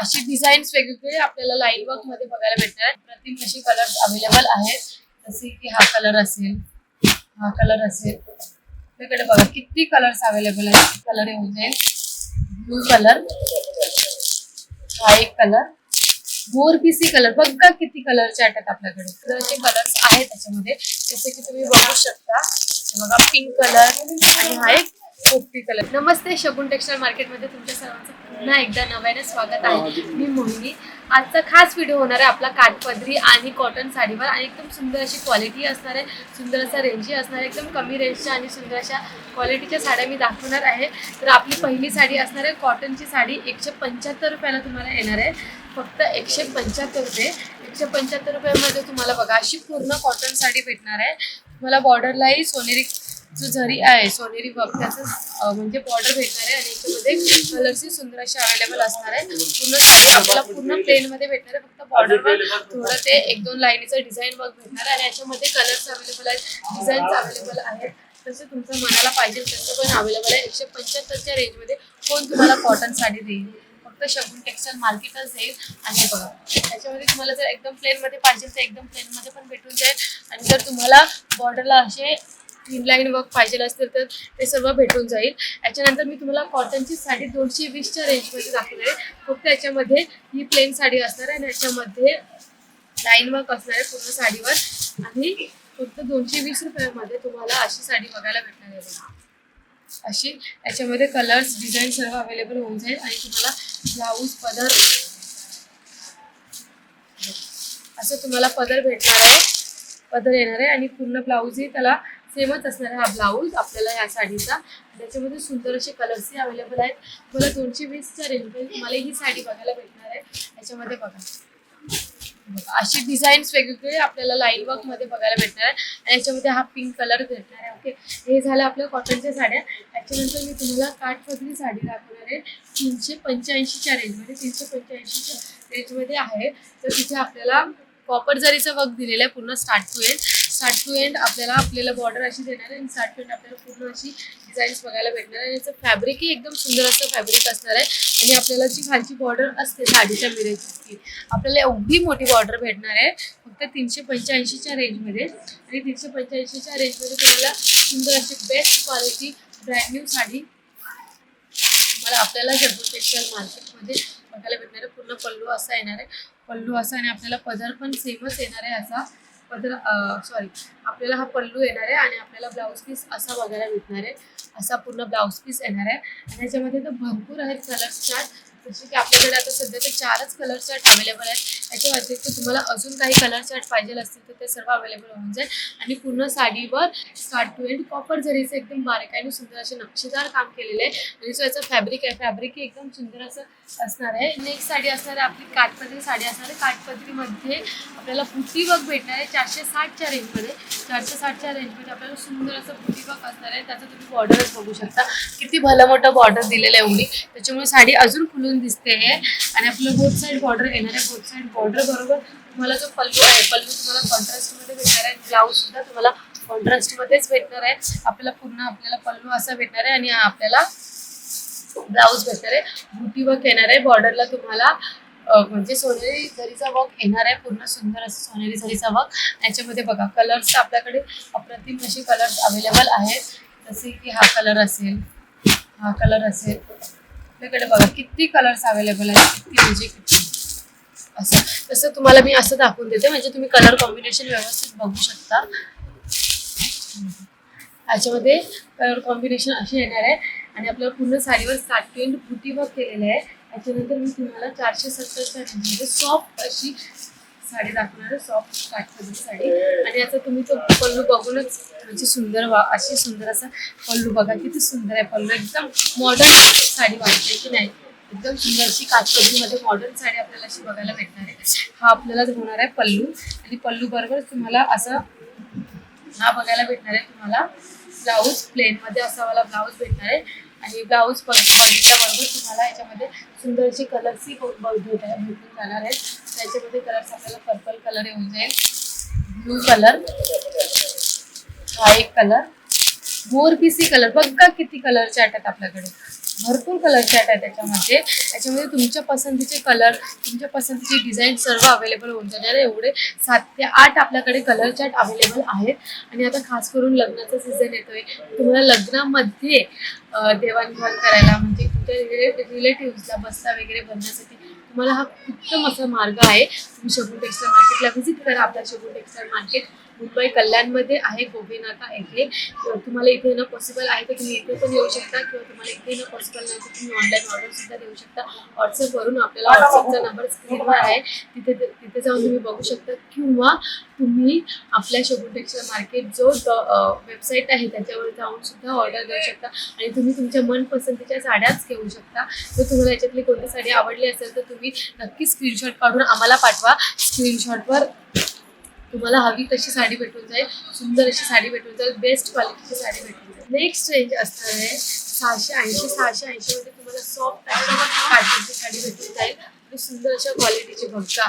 अशी डिझाईन्स वेगवेगळे आपल्याला लाईन वर्कमध्ये बघायला भेटणार आहेत प्रत्येक अशी कलर अवेलेबल आहेत. जसे की हा कलर असेल हा कलर असेल. आपल्याकडे बघा किती कलर्स अवेलेबल आहेत. कलर येऊन जाईल. ब्लू कलर हा एक कलर मोर पीसी कलर बघा किती कलर चार्ट आहेत आपल्याकडे. कलरचे कलर्स आहेत त्याच्यामध्ये. जसे की तुम्ही बघू शकता. बघा पिंक कलर आणि हा एक पोपटी कलर. नमस्ते शगुन टेक्सटाईल मार्केटमध्ये तुमच्या सर्वांचं पुन्हा एकदा नव्याने स्वागत आहे. मी मोहिनी. आजचा खास व्हिडिओ होणार आहे आपला काठपदरी आणि कॉटन साडीवर आणि एकदम सुंदर अशी क्वालिटी असणार आहे. सुंदर असा रेंजही असणार आहे. एकदम कमी रेंजच्या आणि सुंदर अशा क्वालिटीच्या साड्या मी दाखवणार आहे. तर आपली पहिली साडी असणार आहे कॉटनची साडी. एकशे पंच्याहत्तर रुपयाला तुम्हाला येणार आहे. फक्त एकशे पंच्याहत्तर रुपये. एकशे पंच्याहत्तर रुपयामध्ये तुम्हाला बघा अशी पूर्ण कॉटन साडी भेटणार आहे. तुम्हाला बॉर्डरलाही सोनेरी जो झरी आहे सोनेरी वर्क त्याचं म्हणजे बॉर्डर भेटणार आहे आणि याच्यामध्ये कलर्सही सुंदर असे अवेलेबल असणार आहे. पूर्ण साडी आपल्याला पूर्ण प्लेन मध्ये भेटणार आहे. फक्त बॉर्डरवर थोडं ते एक दोन लाईनीचं डिझाईन वर्क भेटणार आहे. आणि याच्यामध्ये कलर्स अवेलेबल आहेत डिझाईन्स अवेलेबल आहेत. तसं तुमचं मनाला पाहिजे तसं पण अवेलेबल आहे. एकशे पंच्याहत्तरच्या रेंजमध्ये कोण तुम्हाला कॉटन साडी देईल? फक्त शगुन टेक्सटाईल मार्केटच देईल. आणि हे बघा त्याच्यामध्ये तुम्हाला जर एकदम प्लेनमध्ये पाहिजे तर एकदम प्लेनमध्ये पण भेटून जाईल. आणि जर तुम्हाला बॉर्डरला असे तीन लाईन वर्क पाहिजे असतील तर ते सर्व भेटून जाईल. याच्यानंतर मी तुम्हाला कॉटनची साडी दोनशे वीसच्या रेंजमध्ये दाखवणार आहे. फक्त याच्यामध्ये ही प्लेन साडी असणार आहे आणि याच्यामध्ये लाईन वर्क असणार आहे पूर्ण साडीवर. आणि फक्त दोनशे वीस रुपयामध्ये तुम्हाला अशी साडी बघायला भेटणार आहे अशी. याच्यामध्ये कलर्स डिझाईन सर्व अवेलेबल होऊन जाईल. आणि तुम्हाला ब्लाऊज पदर असं तुम्हाला पदर भेटणार आहे. पदर येणार आहे आणि पूर्ण ब्लाऊजही त्याला सेमच असणार हा ब्लाऊज आपल्याला या साडीचा. त्याच्यामध्ये सुंदर असे कलर्सही अवेलेबल आहेत. मला दोनशे वीसच्या रेंजमध्ये तुम्हाला ही साडी बघायला भेटणार आहे. याच्यामध्ये बघा. अशी डिझाईन्स वेगवेगळे आपल्याला लाईन वर्कमध्ये बघायला भेटणार आहे. आणि याच्यामध्ये हा पिंक कलर भेटणार आहे. ओके हे झालं आपल्या कॉटनच्या साड्या. त्याच्यानंतर मी तुम्हाला काठपदरी साडी दाखवणार आहे. तीनशे पंच्याऐंशीच्या रेंजमध्ये तीनशे पंच्याऐंशीच्या रेंजमध्ये आहे. तर तिथे आपल्याला कॉपर जरीचं वर्क दिलेलं आहे पूर्ण start to end start to end आपल्याला आपल्याला बॉर्डर अशी देणार आहे आणि स्टार्ट टू एंड आपल्याला पूर्ण अशी डिझाईन्स बघायला भेटणार आणि याचं फॅब्रिकही एकदम सुंदर असं फॅब्रिक असणार आहे. आणि आपल्याला जी खालची बॉर्डर असते साडीच्या मिरेची आपल्याला एवढी मोठी बॉर्डर भेटणार आहे. फक्त तीनशे पंच्याऐंशीच्या रेंजमध्ये आणि तीनशे पंच्याऐंशीच्या रेंजमध्ये तुम्हाला सुंदर अशी best quality brand new sari तुम्हाला आपल्याला जगू टेक्सटाईल मार्केटमध्ये बघायला भेटणार आहे. पूर्ण पल्लू असा येणार आहे. पल्लू असा आणि आपल्याला पदर पण सेमच येणार आहे असा. पदर सॉरी आपल्याला हा पल्लू येणार आहे आणि आपल्याला ब्लाऊज पीस असा बघायला भेटणार आहे. असा पूर्ण ब्लाऊज पीस येणार आहे. आणि याच्यामध्ये तर भरपूर आहेत कलर्स चार्ट जसे की आपल्याकडे आता सध्या तर चारच कलर चार्ट अवेलेबल आहेत. त्याच्या व्यतिरिक्त तुम्हाला अजून काही कलर शर्ट पाहिजे असतील तर ते सर्व अवेलेबल होऊन जाईल. आणि पूर्ण साडीवर स्टार्ट टू एंड कॉपर जरीचं एकदम बारीकाईने सुंदर असे नक्षीदार काम केलेलं आहे. आणि जो याचं फॅब्रिक आहे. फॅब्रिक एकदम सुंदर असं असणार आहे. नेक्स्ट साडी असणार आहे आपली काठपदरी साडी असणार आहे. काठपदरीमध्ये आपल्याला बुटी वर्क भेटणार आहे चारशे साठच्या रेंजमध्ये चारशे साठच्या रेंजमध्ये आपल्याला सुंदर असं बुटी वर्क असणार आहे. त्याचं तुम्ही बॉर्डरच बघू शकता. किती भलं मोठं बॉर्डर दिलेलं आहे एवढी त्याच्यामुळे साडी अजून खुलून दिसते आहे. आणि आपलं बोथ साईड बॉर्डर येणार आहे. बोथ साईड बॉर्डर बरोबर? तुम्हाला जो पल्लू आहे पल्लू तुम्हाला कॉन्ट्रास्टमध्ये भेटणार आहे. ब्लाऊज सुद्धा तुम्हाला कॉन्ट्रास्टमध्येच भेटणार आहे. आपल्याला पूर्ण आपल्याला पल्लू असा भेटणार आहे आणि हा आपल्याला ब्लाऊज भेटणार आहे. बुटी वर्क येणार आहे. बॉर्डरला तुम्हाला म्हणजे सोनेरी झरीचा वर्क येणार आहे. पूर्ण सुंदर असं सोनेरी झरीचा वर्क याच्यामध्ये बघा कलर्स आपल्याकडे अप्रतिम असे कलर्स अवेलेबल आहेत. जसे की हा कलर असेल हा कलर असेल. आपल्याकडे बघा किती कलर्स अवेलेबल आहेत. किती म्हणजे किती असं. तसं तुम्हाला मी असं दाखवून देते. म्हणजे तुम्ही कलर कॉम्बिनेशन व्यवस्थित बघू शकता. याच्यामध्ये कलर कॉम्बिनेशन असे येणार आहे. आणि आपल्याला पूर्ण साडीवर साठ टू बुटी वर्क केलेलं आहे. याच्यानंतर मी तुम्हाला चारशे सत्तरच्या रेंजमध्ये म्हणजे सॉफ्ट अशी साडी दाखवणार आहे. सॉफ्ट काठपदरी साडी. आणि याचा तुम्ही तो पल्लू बघूनच म्हणजे सुंदर वा अशी सुंदर असा पल्लू बघा. किती सुंदर आहे पल्लू. एकदम मॉडर्न साडी वाटते की नाही. एकदम सुंदर अशी काठपदरीमध्ये मॉडर्न साडी आपल्याला अशी बघायला भेटणार आहे. हा आपल्याला होणार आहे पल्लू. आणि पल्लू बरोबर तुम्हाला असं हा बघायला भेटणार आहे तुम्हाला ब्लाऊज प्लेनमध्ये असा वाला ब्लाऊज भेटणार आहे. आणि ब्लाऊज बघितल्याबरोबर तुम्हाला याच्यामध्ये सुंदरशी कलर्सही भेट भेटून जाणार आहेत. त्याच्यामध्ये कलर्स आपल्याला पर्पल कलर येऊन जाईल. ब्लू कलर हा एक कलर मोर पीसी कलर बघा किती कलरच्या चार्ट आपल्याकडे. भरपूर कलर चार्ट आहे त्याच्यामध्ये. त्याच्यामध्ये तुमच्या पसंतीचे कलर तुमच्या पसंतीची डिझाईन सर्व अवेलेबल होऊन जाणार एवढे सात ते आठ आपल्याकडे कलर चार्ट अवेलेबल आहेत. आणि आता खास करून लग्नाचा सीझन येतोय. तुम्हाला लग्नामध्ये देवाणघेवाण करायला म्हणजे तुमच्या रिलेटिव्हजला बस्ता वगैरे बनण्यासाठी तुम्हाला हा उत्तम असा मार्ग आहे. तुम्ही शगुन टेक्सटाईल मार्केटला व्हिजिट करा आपल्या शगुन टेक्सटाईल मार्केट मुंबई कल्याणमध्ये आहे गोबी नाका येथे तुम्हाला इथे येणं पॉसिबल आहे तर तुम्ही इथे पण येऊ शकता किंवा तुम्हाला इथे येणं पॉसिबल नाही तर तुम्ही ऑनलाईन ऑर्डर सुद्धा देऊ शकता. व्हॉट्सअपवरून आपल्याला व्हॉट्सअपचा नंबर स्क्रीनवर आहे. तिथे तिथे जाऊन तुम्ही बघू शकता किंवा तुम्ही आपल्या टेक्सटाईल मार्केट जो वेबसाईट आहे त्याच्यावर जाऊन सुद्धा ऑर्डर देऊ शकता. आणि तुम्ही तुमच्या मनपसंतीच्या साड्याच घेऊ शकता. जर तुम्हाला याच्यातली कोणती साडी आवडली असेल तर तुम्ही नक्की स्क्रीनशॉट काढून आम्हाला पाठवा. स्क्रीनशॉटवर तुम्हाला हवी तशी साडी भेटून जाईल सुंदर अशी साडी भेटून जाईल बेस्ट क्वालिटीची साडी भेटून जाईल. नेक्स्ट रेंज असणार आहे सहाशे ऐंशी सहाशे ऐंशी मध्ये तुम्हाला सॉफ्ट काठीची साडी भेटून जाईल. आणि सुंदर अशा क्वालिटीची बघा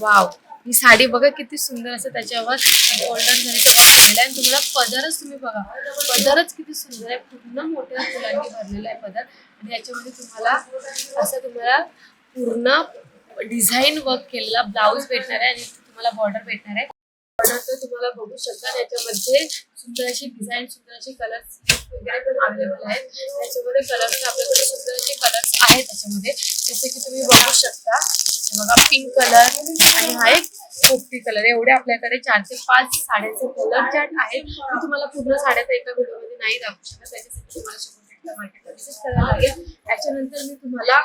वाव ही साडी बघा किती सुंदर असं त्याच्यावर. गोल्डन झाली आहे आणि तुम्हाला पदरच तुम्ही बघा. पदरच किती सुंदर आहे. पूर्ण मोठ्या फुलांनी भरलेला आहे पदर. आणि याच्यामध्ये तुम्हाला असं तुम्हाला पूर्ण डिझाईन वर्क केलेला ब्लाऊज भेटणार आहे. आणि तुम्हाला बॉर्डर भेटणार आहे. बॉर्डर तर तुम्हाला बघू शकता त्याच्यामध्ये सुंदर अशी डिझाईन सुंदर अशी कलर्स वगैरे पण अवेलेबल आहेत. त्याच्यामध्ये कलर्स आपल्याकडे सुंदर असे कलर्स आहेत त्याच्यामध्ये. जसे की तुम्ही बघू शकता बघा पिंक कलर आणि हा एक पोपटी कलर एवढे आपल्याकडे चार ते पाच साड्यांचे कलर चार्ट आहेत. मी तुम्हाला पूर्ण साड्याचा एका व्हिडिओमध्ये नाही दाखवू शकत त्याच्यासाठी तुम्हाला शंभर मार्केटला विजिट करायला लागेल. त्याच्यानंतर मी तुम्हाला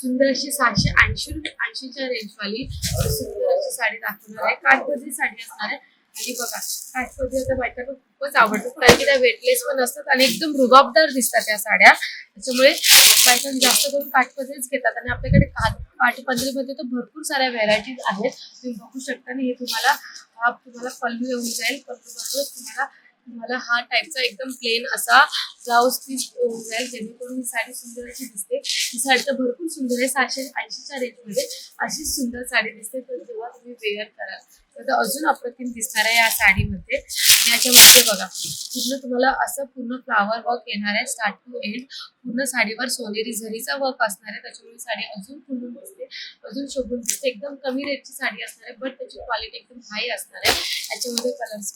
सुंदर अशी सहाशे ऐंशी रुपये ऐंशीच्या रेंजवाली सुंदर अशी साडी दाखवणार आहे. काठपदरी साडी असणार आहे. आणि बघा काठपदरी आता बायकांना खूपच आवडतात कारण की त्या वेटलेस पण असतात आणि एकदम रुबाबदार दिसतात त्या साड्या. त्याच्यामुळे बायकांना जास्त करून काठपदरीच घेतात आणि आपल्याकडे काठपदरीमध्ये तर भरपूर साऱ्या व्हेरायटीज आहेत. तुम्ही बघू शकता आणि हे तुम्हाला हा तुम्हाला पल्लू येऊन जाईल. पल्लू बरोबर तुम्हाला तुम्हाला हा टाईपचा एकदम प्लेन असा ब्लाऊज पीस होऊन जाईल जेणेकरून ही साडी सुंदर अशी दिसते. ही साडी तर भरपूर सुंदर आहे सहाशे ऐंशीच्या रेंजमध्ये अशीच सुंदर साडी दिसते तर जेव्हा तुम्ही वेअर कराल तर अजून अप्रतिम दिसणार आहे या साडीमध्ये. आणि याच्यामध्ये बघा पूर्ण तुम्हाला असं पूर्ण फ्लावर वर्क येणार आहे स्टार्ट टू एंड पूर्ण साडीवर सोनेरी झरीचा वर्क असणार आहे त्याच्यामुळे साडी अजून फुलून दिसते अजून शोभून दिसते. एकदम कमी रेटची साडी असणार आहे बट त्याची क्वालिटी एकदम हाय असणार आहे. याच्यामध्ये कलर्स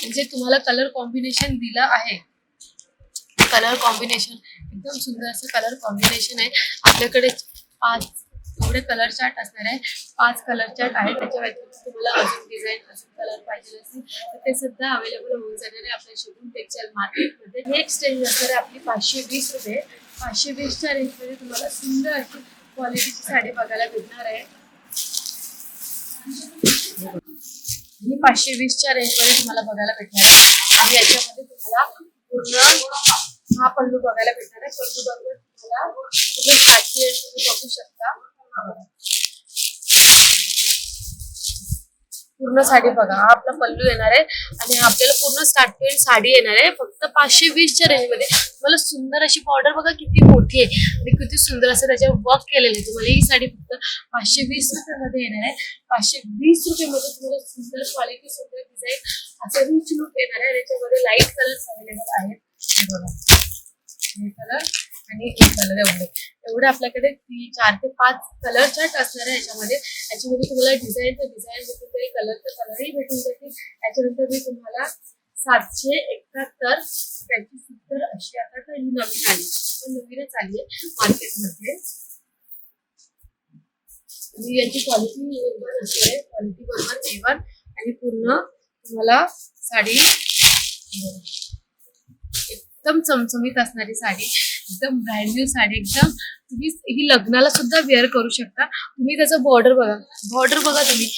म्हणजे तुम्हाला कलर कॉम्बिनेशन दिलं आहे. कलर कॉम्बिनेशन एकदम सुंदर असं कलर कॉम्बिनेशन आहे. आपल्याकडे पाच एवढे कलर चार्ट असणार आहे. पाच कलर चार्ट आहे त्याच्या व्यतिरिक्त तुम्हाला अजून डिझाईन अजून कलर पाहिजे असेल तर ते सुद्धा अवेलेबल होऊन जाणार आहे आपल्या शोरूम टेक्सटाईल मार्केटमध्ये नेक्स्ट रेंज असणार आहे आपली पाचशे वीस रुपये. पाचशे वीसच्या रेंजमध्ये तुम्हाला सुंदर अशी क्वालिटीची साडी बघायला भेटणार आहे. ही पाचशे वीसच्या रेंजमध्ये तुम्हाला बघायला भेटणार आहे. आणि याच्यामध्ये तुम्हाला पूर्ण हा पल्लू बघायला भेटणार आहे. पल्लू बरोबर तुम्हाला तुम्ही साडी तुम्ही बघू शकता. पूर्ण साडी बघा. हा आपला पल्लू येणार आहे. आणि आपल्याला पूर्ण स्टार्ट साडी येणार आहे. फक्त पाचशे वीसच्या रेंजमध्ये. तुम्हाला सुंदर अशी बॉर्डर बघा किती मोठी आहे. आणि किती सुंदर असं त्याच्यावर वर्क केलेलं आहे. तुम्हाला ही साडी फक्त पाचशे वीस रुपयामध्ये येणार आहे. पाचशे वीस रुपयामध्ये तुम्हाला सुंदर क्वालिटी सुंदर डिझाईन असं रिच लुक येणार आहे. त्याच्यामध्ये लाइट कलर्स अवेलेबल आहेत. बघा. हे कलर आणि एक कलर एवढे. एवढे आपल्याकडे तीन चार ते पाच कलर चार्ट असणार आहे याच्यामध्ये. याच्यामध्ये तुम्हाला डिझाईन तर डिझाईन भेटून जाईल कलर तर कलरही भेटून जातील. याच्यानंतर मी तुम्हाला सातशे एकाहत्तर त्याची सुंदर अशी आता तर ही नवीन आली. पण नवीनच आली आहे मार्केटमध्ये. आणि याची क्वालिटी एवन असते क्वालिटी बरोबर एवन आणि पूर्ण तुम्हाला साडी एकदम चमचमीत असणारी साडी एकदम ब्रँड न्यू साडी एकदम तुम्ही ही लग्नाला सुद्धा वेअर करू शकता. तुम्ही त्याचं बॉर्डर बघा. बॉर्डर बघा तुम्ही.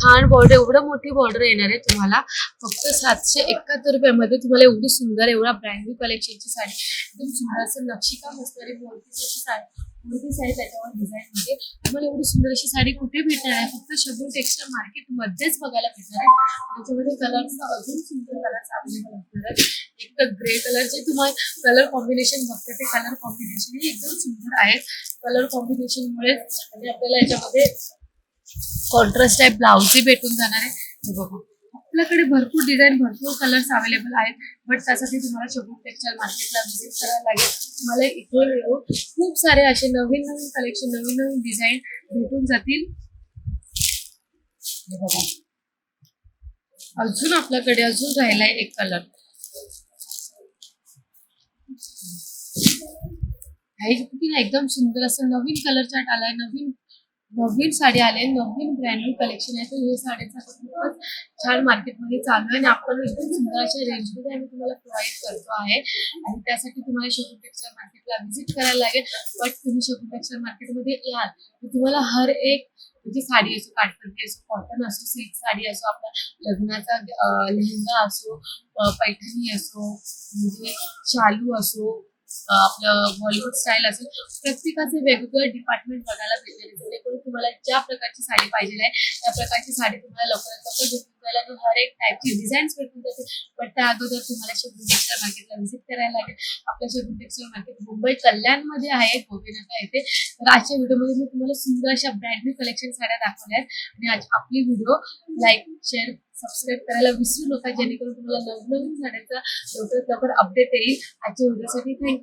छान बॉर्डर एवढं मोठी बॉर्डर येणार आहे तुम्हाला. फक्त सातशे एकाहत्तर रुपयामध्ये तुम्हाला एवढी सुंदर एवढा ब्रँड कलेक्शनची साडी एकदम सुंदर असं नक्षीकाम असणारी मोरतीची साडी मोठी साडी त्याच्यावर डिझाईन मध्ये म्हणजे तुम्हाला एवढी सुंदर अशी साडी कुठे भेटणार आहे? फक्त शगुन टेक्सटाईल मार्केट मध्येच बघायला भेटणार आहे. त्याच्यामध्ये कलर्स अजून सुंदर कलर्स अवेलेबल असणार आहेत. एक तर ग्रे कलरचे तुम्हाला कलर कॉम्बिनेशन बघता ते कलर कॉम्बिनेशन एकदम सुंदर आहे कलर कॉम्बिनेशनमुळे आणि आपल्याला याच्यामध्ये कॉन्ट्रास्ट टाईप ब्लाऊजही भेटून जाणार आहे. हे बघा. आपल्याकडे भरपूर डिझाईन भरपूर कलर्स अवेलेबल आहेत बट त्यासाठी तुम्हाला शोभू टेक्सटाईल मार्केटला व्हिजिट करायला लागेल. तुम्हाला इथून येऊन खूप सारे असे नवीन नवीन कलेक्शन नवीन नवीन डिझाईन भेटून जातील. अजून आपल्याकडे अजून राहिलाय एक कलर एकदम सुंदर असं नवीन कलर चार्ट आलाय नवीन नवीन साडी आले नवीन ब्रँड न्यू कलेक्शन आहे तर हे साड्यांचा खूपच छान मार्केटमध्ये चालू आहे आणि आपण एकदम सुंदर अशा रेंजमध्ये आम्ही तुम्हाला प्रोव्हाइड करतो आहे. आणि त्यासाठी तुम्हाला शोभू टेक्सटाईल मार्केटला व्हिजिट करायला लागेल. बट तुम्ही शोभू टेक्सटाईल मार्केटमध्ये याल तर तुम्हाला हर एक म्हणजे साडी असो काठपदरी असो कॉटन असो सिल्क साडी असो आपला लग्नाचा लेहंगा असो पैठणी असो म्हणजे शालू असो आपलं बॉलिवूड स्टाईल असेल प्रत्येकाचे वेगवेगळे डिपार्टमेंट बघायला भेटले जेणेकरून तुम्हाला ज्या प्रकारची साडी पाहिजे आहे त्या प्रकारची साडी तुम्हाला लवकरात लवकर भेटून जाईल आणि हर एक टाईपची डिझाईन्स भेटून जातील. पण त्या अगोदर तुम्हाला शगुन टेक्सटाईल मार्केटला व्हिजिट करायला लागेल. आपलं शगुन टेक्सटाईल मार्केट मुंबई कल्याणमध्ये आहे गोपीनाथा येथे तर आजच्या व्हिडिओमध्ये मी तुम्हाला सुंदर अशा ब्रँड न्यू कलेक्शन साड्या दाखवल्या आहेत. आणि आज आपली व्हिडिओ लाईक शेअर सबस्क्राईब करायला विसरू नका जेणेकरून तुम्हाला नवनवीन साड्यांचा लवकरात लवकर अपडेट येईल. आजच्या व्हिडिओसाठी थँक्यू